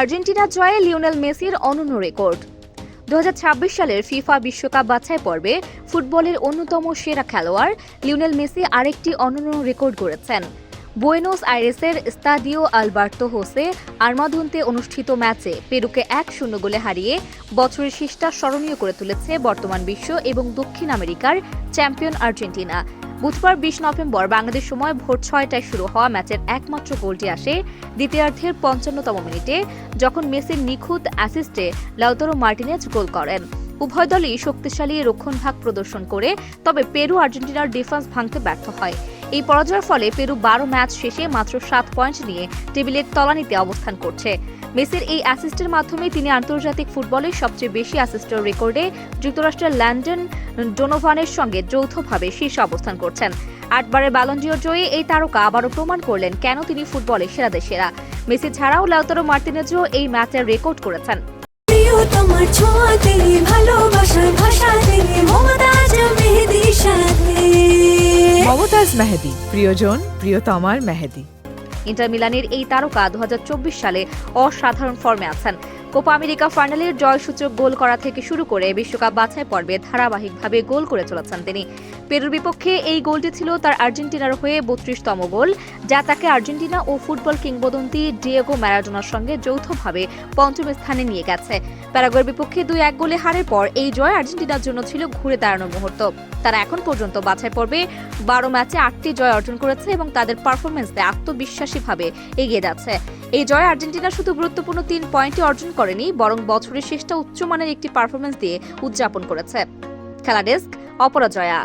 Argentina জয়ে Lionel মেসির অনন্য রেকর্ড। দু হাজার ছাব্বিশ সালের ফিফা বিশ্বকাপ বাছাই পর্বে ফুটবলের অন্যতম সেরা খেলোয়াড় লিওনেল মেসি আরেকটি অনন্য রেকর্ড গড়েছেন। বুয়েনোস আইরেসের স্তাদিও আলবার্তো হোসে আর্মাধুন্তে অনুষ্ঠিত ম্যাচে পেরুকে এক শূন্য গোলে হারিয়ে বছরের শেষটা স্মরণীয় করে তুলেছে বর্তমান বিশ্ব এবং দক্ষিণ আমেরিকার চ্যাম্পিয়ন আর্জেন্টিনা। বুধবার বিশ নভেম্বর বাংলাদেশ সময় ভোর ছয়টায় শুরু হওয়া ম্যাচের একমাত্র গোলটি আসে দ্বিতীয়ার্ধের পঞ্চান্নতম মিনিটে, যখন মেসির নিখুঁত অ্যাসিস্টে লাউতারো মার্টিনেজ গোল করেন। উভয় দলই শক্তিশালী রক্ষণভাগ প্রদর্শন করে, তবে পেরু আর্জেন্টিনার ডিফেন্স ভাঙতে ব্যর্থ হয়। এই পরাজয়ের ফলে পেরু বারো ম্যাচ শেষে মাত্র সাত পয়েন্ট নিয়ে টেবিলের তলানিতে অবস্থান করছে। মেসির এই অ্যাসিস্টের মাধ্যমে তিনি আন্তর্জাতিক ফুটবলের সবচেয়ে বেশি অ্যাসিস্টের রেকর্ডে যুক্তরাষ্ট্রের ল্যান্ডন ডোনোভানের সঙ্গে যৌথভাবে শীর্ষে অবস্থান করছেন। আটবারের ব্যালন্ডিয়র জয়ী এই তারকা আবারও প্রমাণ করলেন কেন তিনি ফুটবলে সেরাদের সেরা মেসি ছাড়াও লাউতারো মার্টিনেজও এই ম্যাচের রেকর্ড করেছেন। প্রিয় তোমার ছোঁয়াতে ভালোবাসার ভাষাতে মমতাজ মেহেদির সাথে। মমতাজ মেহেদি প্রিয়জন প্রিয়তমার মেহেদি। ইন্টার মিলানের এই তারকা দু হাজার চব্বিশ সালে অসাধারণ ফর্মে আছেন। কোপা আমেরিকা ফাইনালের জয়সূচক গোল করা থেকে শুরু করে বিশ্বকাপ বাছাই পর্বে ধারাবাহিকভাবে গোল করে চলেছেন তিনি। পেরুর বিপক্ষে এই গোলটি ছিল তার আর্জেন্টিনার হয়ে বত্রিশতম গোল, যা তাকে আর্জেন্টিনা ও ফুটবল কিংবদন্তি ডিয়েগো ম্যারাডোনার সঙ্গে যৌথভাবে পঞ্চম স্থানে নিয়ে গেছে। প্যারাগুয়ের বিপক্ষে দুই এক গোলে হারের পর এই জয় আর্জেন্টিনার জন্য ছিল ঘুরে দাঁড়ানোর মুহূর্ত। তারা এখন পর্যন্ত বাছাই পর্বে বারো ম্যাচে আটটি জয় অর্জন করেছে এবং তাদের পারফরমেন্সে আত্মবিশ্বাসীভাবে এগিয়ে যাচ্ছে। এই জয় আর্জেন্টিনা শুধু গুরুত্বপূর্ণ তিন পয়েন্টই অর্জন করেনি, বরং বছরের শেষটা উচ্চমানের একটি পারফরমেন্স দিয়ে উদযাপন করেছে। খেলা ডেস্ক, অপরাজয়া।